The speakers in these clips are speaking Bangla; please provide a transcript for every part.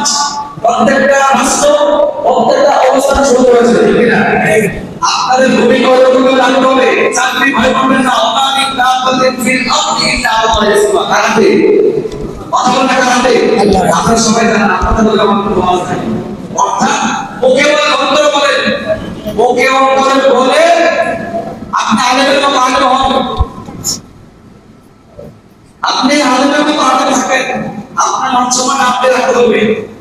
সমাজ প্রত্যেকটা রাষ্ট্র, প্রত্যেকটা অবস্থান শুরু করেছে আপনাদের ভূমিকা কতটুকু হবে চাকরি ভয় করবেন না না আপনাদের ফিল আপনি না আমাদের সেবা কারণে কথা বলতে কারণে আপনারা সবাই জানেন আপনাদের লোক কোনো আওয়াজ নাই অর্থাৎ ওকে বলে অন্তর বলেন ওকে অন্তর বলে আপনি আলেমের মতো আলেম হন। আপনি আলেমের মতো আলেম থাকেন। আপনার মানসম্মান আপনি রাখতে হবে।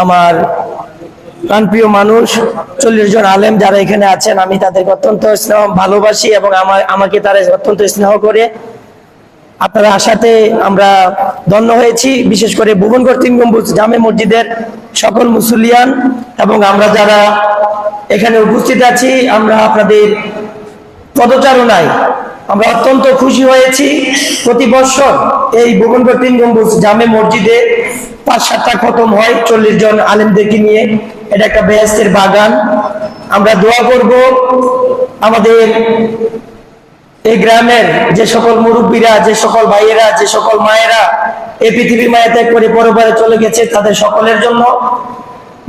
আমার প্রাণপ্রিয় মানুষ, চল্লিশ জন আলেম যারা এখানে আছেন, আমি তাদেরকে অত্যন্ত স্নেহ, ভালোবাসি এবং আমার, আমাকে তারা অত্যন্ত স্নেহ করে। আপনারা আসাতে আমরা ধন্য হয়েছি, বিশেষ করে ভুবনগড় তিন গম্বুজ জামে মসজিদের সকল মুসলিয়ান এবং আমরা যারা এখানে উপস্থিত আছি, আমরা আপনাদের পদচারণায় আমরা অত্যন্ত খুশি হয়েছি। প্রতি বছর এই তিন গম্বুজ জামে মসজিদে পাঁচ সাতটা খতম হয় চল্লিশ জন আলেমদেরকে নিয়ে। এটা একটা বেহেস্তের বাগান। আমরা দোয়া করব আমাদের এই গ্রামের যে সকল মুরব্বীরা, যে সকল ভাইয়েরা, যে সকল মায়েরা এই পৃথিবীর মায়া ত্যাগ করে পরবারে চলে গেছে তাদের সকলের জন্য।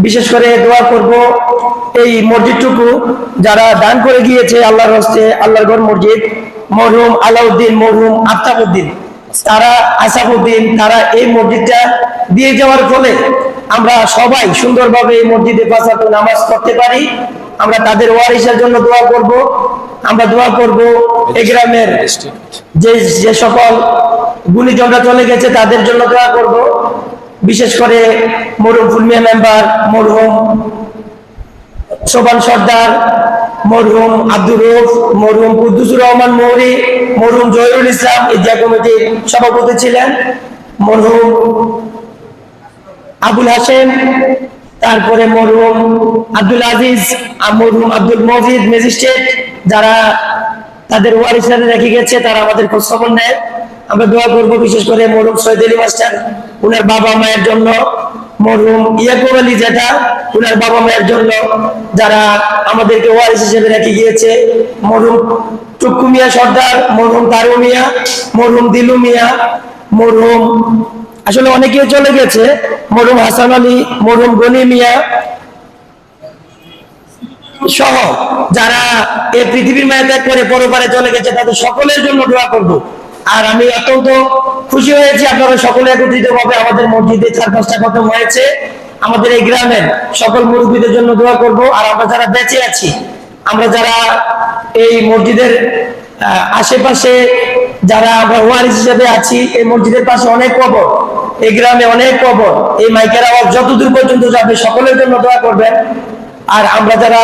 বিশেষ করে দোয়া করব এই মসজিদটুকু যারা দান করে গিয়েছে আল্লাহর হস্তে, আল্লাহর ঘর মসজিদ মরহুম আলাউদ্দিন মরহুম আফতাবউদ্দিন তারা আসাফুদ্দিন তারা এই মসজিদটা দিয়ে যাওয়ার ফলে আমরা সবাই সুন্দরভাবে এই মসজিদে ওয়াক্ত নামাজ পড়তে পারি। আমরা তাদের ওয়ারিসের জন্য দোয়া করব। আমরা দোয়া করব এই গ্রামের যে যে সকল গুণীজনরা চলে গেছে তাদের জন্য দোয়া করব। বিশেষ করে মরহুম ফুলমিয়া মেম্বার মরহুম শোভান সর্দার মরহুম আব্দুর রৌফ মরহুম কুদ্দুসুর রহমান মৌরি, মরহুম জহিরুল ইসলাম ইদিয়া কমিটির সভাপতি ছিলেন, মরহুম আবুল হাসেম তারপরে মরহুম আব্দুল আজিজ মরহুম আব্দুল মজিদ ম্যাজিস্ট্রেট, যারা তাদের ওয়ারিসারে রেখে গেছে, তারা আমাদের খোঁজ খবর নেয়। আমরা দোয়া করব বিশেষ করে মরহুম সৈয়দ আলী মাস্টার উনার বাবা মায়ের জন্য। মরহুম ইয়াকুব আলী উনার বাবা মায়ের জন্য যারা আমাদেরকে ওয়ারিস হিসেবে রেখে গিয়েছে। মরহুম মিয়া সর্দার, মরহুম তারু মিয়া, মরহুম দিলু মিয়া, মরহুম আসলে অনেকেই চলে গেছে। মরহুম হাসান আলী, মরহুম গনি মিয়া সহ যারা এই পৃথিবীর মায়া ত্যাগ করে পরপারে চলে গেছে, তাদের সকলের জন্য দোয়া করব। আর আমি অত্যন্ত খুশি হয়েছি আপনারা সকলে একত্রিত ভাবে আমাদের মসজিদে চার পাঁচটা খতম হয়েছে। আমাদের এই গ্রামের সকল মুরব্বীদের জন্য দোয়া করব। আর আমরা যারা বেঁচে আছি, আমরা যারা এই মসজিদের আশেপাশে যারা আমরা ওয়ারিস হিসেবে আছি, এই মসজিদের পাশে অনেক কবর, এই গ্রামে অনেক কবর, এই মাইকের আওয়াজ যতদূর পর্যন্ত যাবে সকলের জন্য দোয়া করবেন। আর আমরা যারা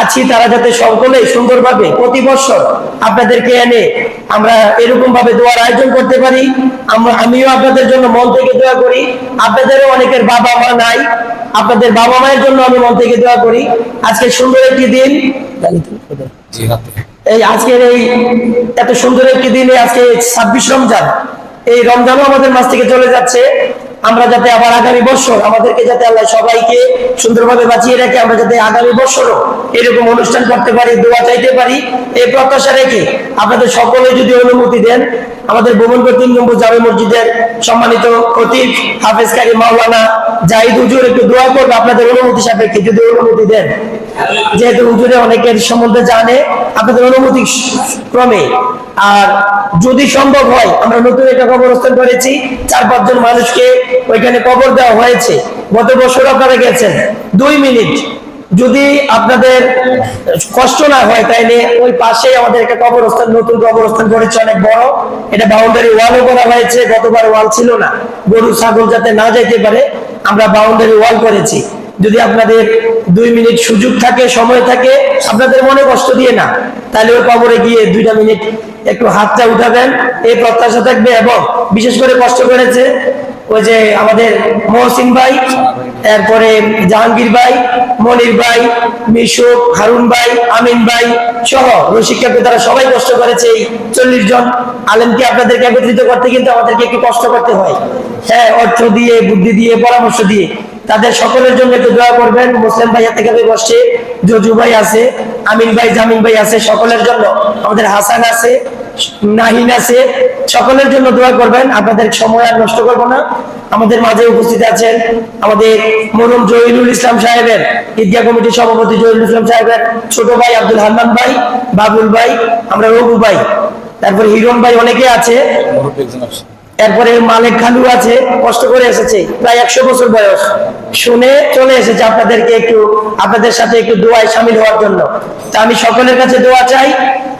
আছি তারা যাতে সকলেই সুন্দরভাবে প্রতি বছর আপনাদেরকে এনে আমরা এরকম ভাবে দোয়ার আয়োজন করতে পারি। আমরা আমিও আপনাদের জন্য মন থেকে দোয়া করি। আপনাদেরও অনেকের বাবা মা নাই। আপনাদের বাবা মায়ের জন্য আমি মন থেকে দোয়া করি। আজকে সুন্দর একটি দিন। এই আজকের এই এত সুন্দর একটি দিনে আজকে ছাব্বিশ রমজান। এই রমজানও আমাদের মাছ থেকে চলে যাচ্ছে। আমরা যাতে আবার আগামী বছর আমাদেরকে যাতে আল্লাহ সবাইকে সুন্দরভাবে বাঁচিয়ে রাখে, আমরা যাতে আগামী বছরও এরকম অনুষ্ঠান করতে পারি, দোয়া চাইতে পারি, এই প্রত্যাশা রেখে আপনাদের সকলে যদি অনুমতি দেন, আমাদের ভ্রমণ তিন নম্বর জামে মসজিদের সম্মানিত খতিব হাফেজ কারি মাওলানা জাহিদ হুজুর একটু দোয়া করবে, আপনাদের অনুমতি সাপেক্ষে যদি অনুমতি দেন। যেহেতু হুজুরে অনেকের সম্বন্ধে জানে, আপনাদের অনুমতি ক্রমে। আর যদি সম্ভব হয়, আমরা নতুন একটা কবরস্থান করেছি, চার পাঁচজন মানুষকে ওইখানে কবর দেওয়া হয়েছে। গত বছর আপনারা গেছেন, দুই মিনিট। যদি আপনাদের কষ্ট না হয়, তাইলে ওই পাশে আমাদের একটা কবরস্থান, নতুন কবরস্থান করেছে অনেক বড়। এটা বাউন্ডারি ওয়ালও করা হয়েছে, গতবার ওয়াল ছিল না। গরু, ছাগল যাতে না যেতে পারে আমরা বাউন্ডারি ওয়াল করেছি। যদি আপনাদের দুই মিনিট সুযোগ থাকে, সময় থাকে, আপনাদের মনে কষ্ট দিয়ে না, তাহলে ওই কবরে গিয়ে দুইটা মিনিট একটু হাতটা উঠাবেন, এই প্রত্যাশা থাকবে এবং বিশেষ করে কষ্ট করেছে ওই যে আমাদের মহসিন ভাই, তারপরে জাহাঙ্গীর ভাই, মনির ভাই, মিশুক, হারুন ভাই, আমিন ভাই সহ রসিককে তারা সবাই কষ্ট করেছে এই চল্লিশ জন। আলেমকে আপনাদেরকে একত্রিত করতে কিন্তু আমাদেরকে একটু কষ্ট করতে হয়। হ্যাঁ অর্থ দিয়ে, বুদ্ধি দিয়ে, পরামর্শ দিয়ে। তাদের সকলের জন্য একটু দোয়া করবেন। মুসলিম ভাই থেকে বসছে, জজু ভাই আছে, আমিন ভাই, জামিন ভাই আছে সকলের জন্য। আমাদের হাসান আছে নাহিন আছে। সকলের জন্য দোয়া করবেন, আপনাদের সময় আর নষ্ট করব না। আমাদের মাঝে উপস্থিত আছেন আমাদের মরুম জহিরুল ইসলাম সাহেবের ঈদগাহ কমিটির সভাপতি জহিরুল ইসলাম সাহেবের ছোট ভাই আব্দুল হান্নান ভাই, বাবুল ভাই, আমরা রঘু ভাই, তারপর হিরণ ভাই অনেকে আছে। এরপরে মালিক খালু আছে, কষ্ট করে এসেছে, প্রায় একশো বছর বয়স। শুনে চলে এসেছে আপনাদেরকে একটু, আপনাদের সাথে একটু দোয়ায় সামিল হওয়ার জন্য। তা আমি সকলের কাছে দোয়া চাই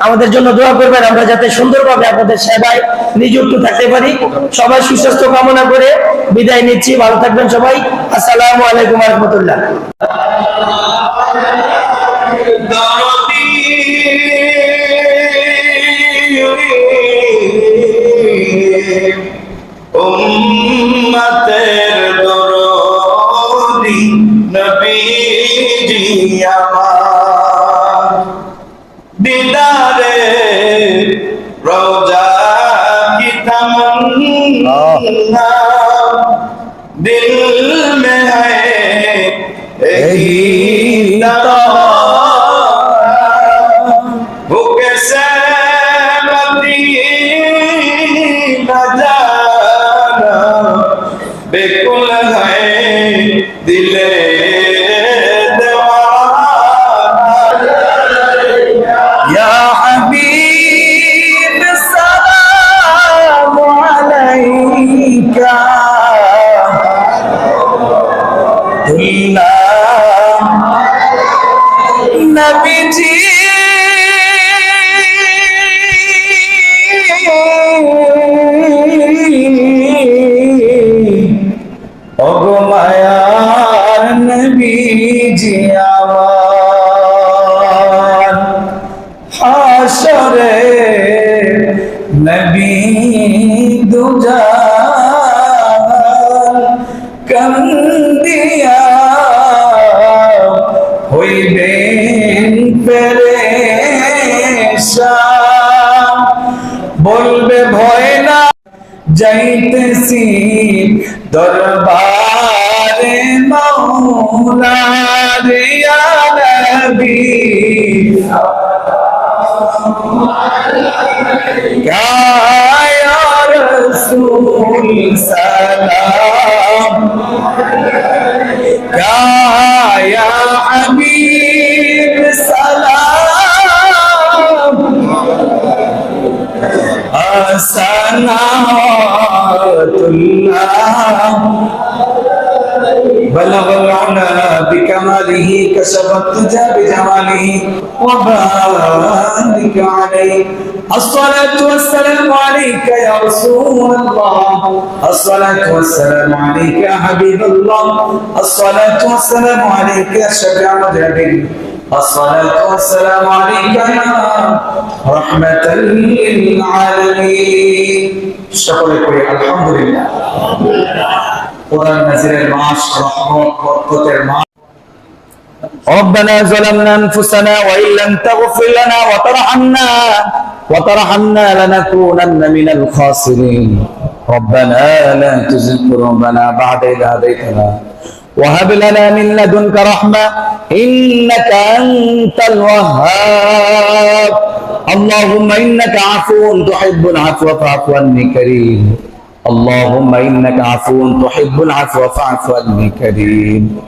আমাদের জন্য দোয়া করবেন, আমরা যাতে সুন্দরভাবে আপনাদের সেবায় নিযুক্ত থাকতে পারি। সবাই সুস্বাস্থ্য কামনা করে বিদায় নিচ্ছি। ভালো থাকবেন সবাই। আসসালামু আলাইকুম রহমতুল্লাহ। উম্মতের दिले নবীজি আমার হাসরে নবী দুজান কান্দিয়া হইবেন পেরেশান বলবে ভয় না যাইতেছি দরবারে। مولاي يا نبي يا يا رسول سلام يا يا حبيب بلغ العلا بكماله كسب الدجى بجماله وبارك عليه الصلاة والسلام عليك يا رسول الله الصلاة والسلام عليك يا حبيب الله الصلاة والسلام عليك يا شفيع جبريل الصلاة والسلام عليك يا رحمة للعالمين شكرا لك الحمد لله কোরআন নাজিরের মাস রহমত বরকতের মাস ربنا ظلمنا انفسنا وان لم تغفر لنا وترحمنا وترحمنا لنكونن من الخاسرين ربنا لا تزغ قلوبنا بعد إذ هديتنا وهب لنا من لدنك رحمة إنك أنت الوهاب اللهم إنك عفو تحب العفو فاعف عني كريم اللهم إنك عفو تحب العفو فاعف عني كريم.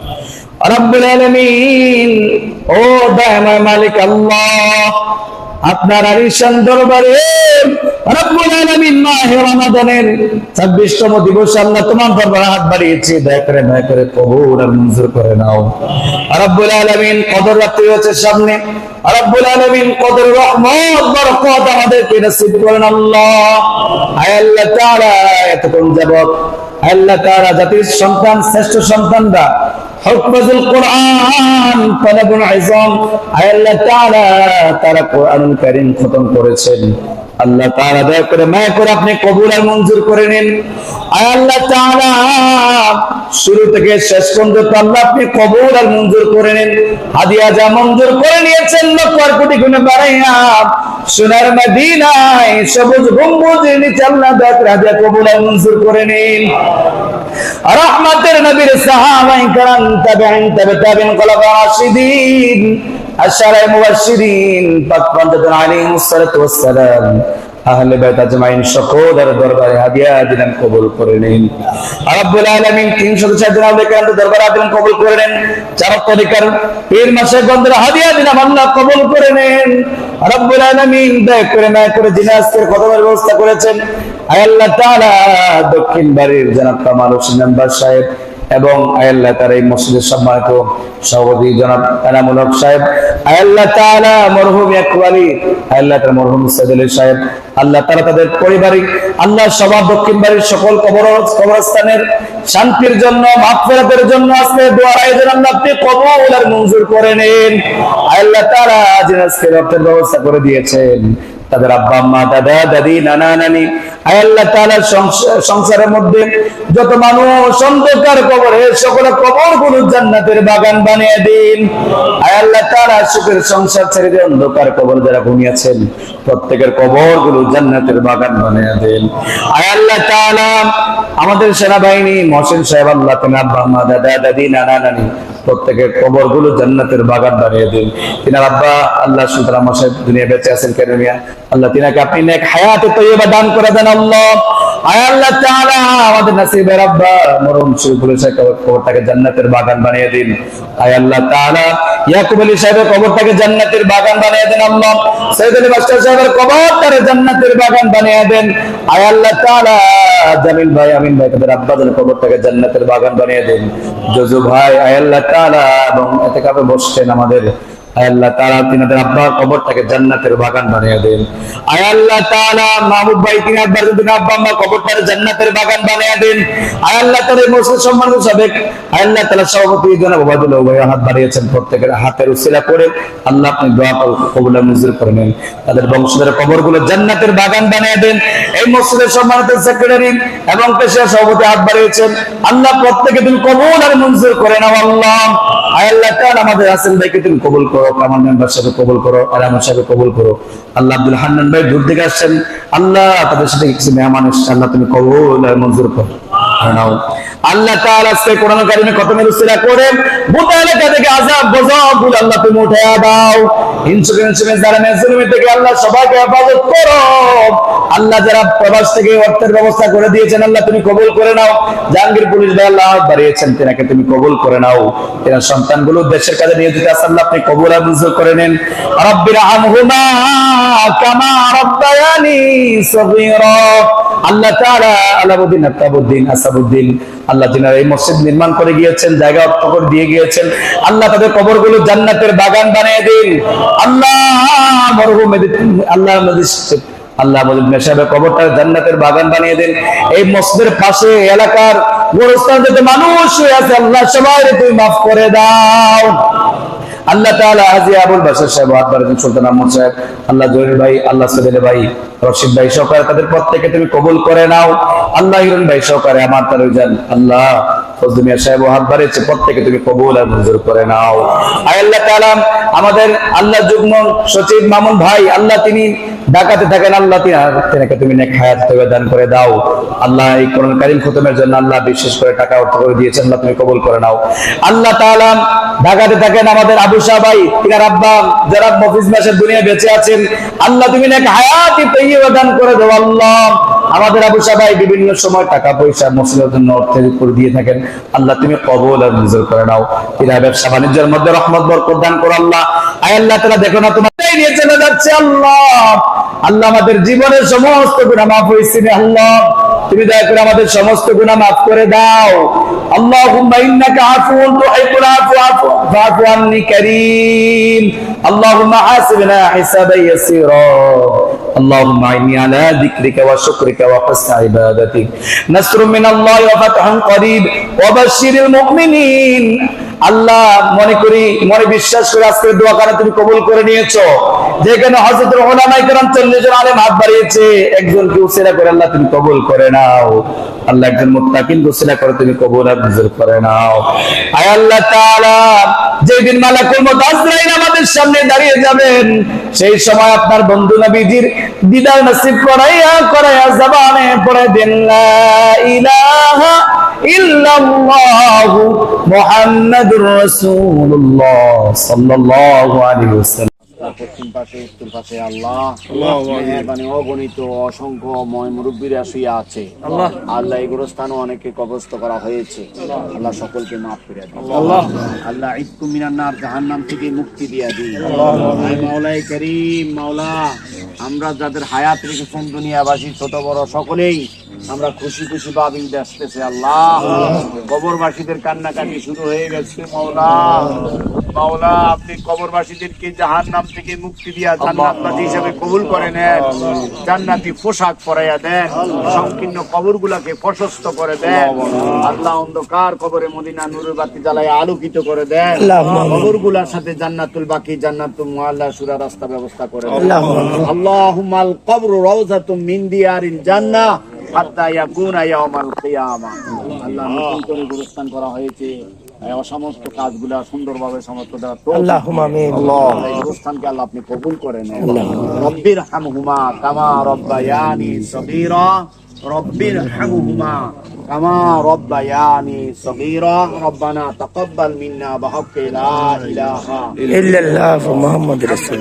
رب العالمين. أو دائما مالك الله. আপনার আলিশান দরবারে রব্বুল আলামিন মাহে রমাদানের 26তম দিবসে আল্লাহ তোমার হাত বাড়িয়েছি। করে করে করে নাও। কদর রাত্রি সামনে। করেন আল্লাহ। এতক্ষণ যাবত আল্লাহ তাআলা জাতির সন্তান, শ্রেষ্ঠ সন্তানরা তারা খতম করেছেন। আল্লাহ করে মায়া করে আপনি কবুল আর মঞ্জুর করে নিন। শুরু থেকে শেষ পর্যন্ত আল্লাহ আপনি কবুল আর মঞ্জুর করে নিন। হাদিয়া যা মঞ্জুর করে নিয়েছেন, লক্ষ কোটি গুণে বাড়াইয়া সোনার মদিনায় সবুজ গম্বুজের নিচে আল্লাহ পাক রাজা কবুলা মঞ্জুর করে নিন। রহমতের নবীর সাহাবাই কারাম তবে তাবে তাবেইন খোলাফা রাশিদিন আশারায়ে মুবাশশিরিন, পাক পান্তাতুন আলাইহিস সালাতু ওয়াস সালাম। আহলে বাইত আজমাইন সকলের দরবারে হাদিয়া দিলেন, কবুল করে নিন। রব্বুল আলামিন 304 জন আহলে কেরাম দরবারে দিলেন কবুল করে নেন। চার তরিকার পীর মাসে গন্ধের হাদিয়া দিলাম আল্লাহ কবুল করে নেন। রব্বুল আলামিন দয়া করে না করে যিনি আজকের ব্যবস্থা করেছেন আয় আল্লাহ তাআলা দক্ষিণ বাড়ির জনাব কামাল হোসেন মেম্বার সাহেব এবং আয়াল্লাহ তার এই মসজিদের সম্মানিত সভাপতি জনাব এনামুল হক সাহেব, আয়াল্লাহ তাআলা মরহুম একবারি আয়াল্লাহ তার মরহুম সাইদুল সাহেব, আল্লাহ তাআলা তাদের পারিবারিক, আল্লাহ সবার দক্ষিণ বাড়ির সকল কবর, কবরস্থানের শান্তির জন্য, মাগফিরাতের জন্য আজকে দোয়ার আয়োজন আল্লাহ আপনি কবুল আর মঞ্জুর করে নিন। আয়াল্লাহ তাআলা যিনি আজকে রক্তের ব্যবস্থা করে দিয়েছেন। তাদের আব্বা, আম্মা, দাদা, দাদি, নানা, নানি আল্লাহ তাআলার সংসারের মধ্যে যত মানুষ অন্ধকার কবরে সকলে কবরগুলো জান্নাতের বাগান বানিয়ে দিন। আল্লাহ তাআলা সুখের সংসার ছেড়ে দিয়ে অন্ধকার কবর যারা ঘুমিয়েছেন প্রত্যেকের কবরগুলো জান্নাতের বাগান বানিয়ে দিন। আল্লাহ তাআলা আমাদের সেনাবাহিনী, মহসিন সাহেব, আল্লাহ তুমি আব্বা, আম্মা, দাদা, দাদি, নানা, নানি, প্রত্যেকের কবরগুলো জান্নাতের বাগান বানিয়ে দিন। তিনার আব্বা, আল্লাহ সুলতান সাহেব দুনিয়া বেঁচে আছেন কেরমিয়া আল্লাহ তিনাকে আপনি নেক হায়াতে তৈবা দান করে দেন আল্লাহ। আমাদের জান্নাতের বাগান বানিয়ে দিন। জান্নাতের বাগান বানিয়ে দেন জান্নাতের বাগান বানিয়ে দেন। আল্লাহ ভাই, আমিন ভাই কবরটাকে জান্নাতের বাগান বানিয়ে দেন। জজু ভাই আয় আল্লাহ এবং এতে কাপে বসছেন আমাদের জান্নাতের বাগান বানিয়ে দেন। দেন। হাতের করে আল্লাহ আপনি করে নেন। তাদের জান্নাতের বাগান বানিয়ে দেন। এই মসজিদের সম্মানিত সেক্রেটারি এবং পেশা সভাপতি হাত বাড়িয়েছেন। আল্লাহ প্রত্যেকে তুমি কবুল আর মঞ্জুর করে নাও আল্লাহ। আয় আল্লাহ তাআলা আমাদের হাসান ভাইকে তুমি কবুল করো। কামাল মেম্বার সাহেব কবুল করো আরাম সাহেব কবুল করো। আল্লাহ আব্দুল হান্নান ভাই দূর থেকে আসছেন। আল্লাহ তাদের সাথে কিছু মেহমান এসছে। আল্লাহ তুমি কবুল মঞ্জুর করো। আল্লাহ তাআলা আজকে কোরআন থেকে আযাব গজব আল্লাহ তুমি উঠে দাও। ইন্স্যুরেন্স যারা মেজুরমি থেকে আল্লাহ সবাইকে হেফাজত করো। আল্লাহ যারা প্রবাস থেকে অর্থের ব্যবস্থা করে দিয়েছেন, আল্লাহ তুমি কবুল করে নাও। জাহাঙ্গীর পুলিশ ভাই আল্লাহ বাড়িয়েছেন, তেনাকে তুমি কবুল করে নাও। তেনার সন্তানগুলো দেশের কাজে নিয়োজিত আছে, আল্লাহ আপনি কবুল আর করে নেন। রব্বির আনহুমা কামা রব্বায়ানি সগীরা। আল্লাহ আত্তাবুদ্দিন আসাবুদ্দিন, আল্লাহ এই মসজিদ নির্মাণ করে গিয়েছেন, জায়গা দিয়ে গিয়েছেন, আল্লাহ তাদের জান্নাতের বাগান বানিয়ে দিন। আল্লাহ আল্লাহ আল্লাহ কবরটা জান্নাতের বাগান বানিয়ে দেন। এই মসজিদের পাশে এলাকার গোরস্থান যত মানুষ হয়ে আছে। আল্লাহ সবাই তুমি মাফ করে দাও। আল্লাহ তাআলা হাজী আবুল বাসার সাহেব আদবারুদ্দিন সুলতান আহমদ সাহেব। আল্লাহ জহির ভাই, আল্লাহ সদেল ভাই, রশিদ ভাই সহকারে তাদের প্রত্যেকে তুমি কবুল করে নাও। আল্লাহ হিরণ ভাই সহকারে আমার তার যান আল্লাহ সাহেব হাত বাড়িয়েছে প্রত্যেকে তুমি কবুল আর মঞ্জুর করে নাও। আয় আল্লাহ তাআলা, আমাদের আল্লাহ যুগ্ম সচিব মামুন ভাই, আল্লাহ তিনি ঢাকাতে থাকেন আল্লাহ তুমি দান করে দাও। আল্লাহ এই কোরআন কারিম খতমের জন্য আল্লাহ বিশেষ করে টাকা অর্থ করে দিয়েছেন, আল্লাহ তুমি কবল করে নাও। আল্লাহ তাআলা ঢাকাতে থাকেন আমাদের আবু শাহ ভাই তিনার আব্বা, যারা মফিজ মাসের দুনিয়া বেঁচে আছেন, আল্লাহ তুমি নেক হায়াতি তৈবা দান করে দাও, আল্লাহ। আমাদের আবু সাহাই বিভিন্ন সময় টাকা পয়সা, মসজিদের অর্থের উপর দিয়ে থাকেন। আল্লাহ, তুমি কবল আর মঞ্জুর করে নাও। এরা ব্যবসা বাণিজ্যের মধ্যে রহমত, বরকত প্রদান করো আল্লাহ। আয় আল্লাহ, তারা দেখো না, তোমার নিয়ে চলে যাচ্ছে আল্লাহ। আল্লাহ আমাদের জীবনের সমস্ত গুণা মাফ হয়েছে আল্লাহ। তুমি দয়া করে আমাদের সমস্ত গুনাহ মাফ করে দাও আল্লাহুম্মা ইন্নাকা আফুউন তুহিব্বুল আফওয়া ফাআফু আন্নি কারীম আল্লাহুম্মা হাসিবনা হিসাবান ইয়াসীরা اللهم إني على ذكرك وشكرك وحسن عبادتك نصر من الله وفتح قريب وبشر المؤمنين আল্লাহ মনে করি, মনে বিশ্বাস করে আজকে দোয়া কারণে তুমি কবুল করে নিয়েছ। যেখানে হজরত রহমানাই কেরাম চল্লিশ জন আলেম হাত বাড়িয়েছে একজন কেউ সেরা করে আল্লাহ তুমি কবুল করে নাও। আল্লাহ একজন মুক্তা কিন্তু সেরা করে তুমি কবুল আর নাজিল করে নাও। আয় আল্লাহ তাআলা যেদিন মালাকুল মউত আজরাইল আমাদের সামনে দাঁড়িয়ে যাবেন, সেই সময় আপনার বন্ধু নবীজির দিদার নসিব করাইয়া করাইয়া জবানে পড়ে দেন, লা ইলাহা ইল্লাল্লাহু মুহাম্মাদ মুহাম্মাদুর রাসূলুল্লাহ সাল্লাল্লাহু আলাইহি ওয়াসাল্লাম। পশ্চিম পাশে উত্তর পাশে আল্লাহ। মেহরবানি অগণিত অসংখ্য ময় মুরব্বীরা শুয়ে আছে। আল্লাহ এগুলো স্থানও অনেকে কবস্ত করা হয়েছে। আল্লাহ সকলকে মাফ করে দিন। আল্লাহ। ইতকু মিনান্নার জাহান্নাম থেকে মুক্তি দিয়ে দিন। মাওলাই করিম মাওলা আমরা যাদের হায়াত রেখেছেন দুনিয়াবাসী ছোট বড় সকলেই আমরা খুশি খুশি ঈদ আসতেছে আল্লাহ। কবরবাসীদের কান্নাকাটি শুরু হয়ে গেছে মাওলা। মাওলা আপনি কবরবাসীদেরকে জাহান নাম থেকে মুক্তি দিয়া জান্নাতবাসী হিসেবে কবুল করে নেন জান্নাতি পোশাক পরাইয়া দেন সংকীর্ণ কবর গুলাকে প্রশস্ত করে দেন আল্লাহ। অন্ধকার কবরে মদিনা নুরের বাতি জ্বালায় আলোকিত করে দেন কবরগুলার সাথে জান্নাতুল বাকি জান্নাতুল মুআল্লা সুরা রাস্তা ব্যবস্থা করে দেন। আল্লাহুম্মাল কবরু রাউযাতুম মিন দিয়ারিল জান্নাহ। হাত্তা ইয়াকুনা ইয়াউমাল কিয়ামা। আল্লাহ নতুন করে গুরুস্থান করা হয়েছে। কাজগুলা সুন্দরভাবে সমস্ত দেওয়া আমিন। আল্লাহ আপনি কবুল করে নেন রব্বির হামহুমা কামা রব্বায়ানি সগীরা। রব্বির হামহুমা কামা রব্বায়ানি সগীরা। রব্বানা তাকাব্বাল মিন্না বিহাক্কি লা ইলাহা ইল্লাল্লাহু মুহাম্মাদুর রাসূল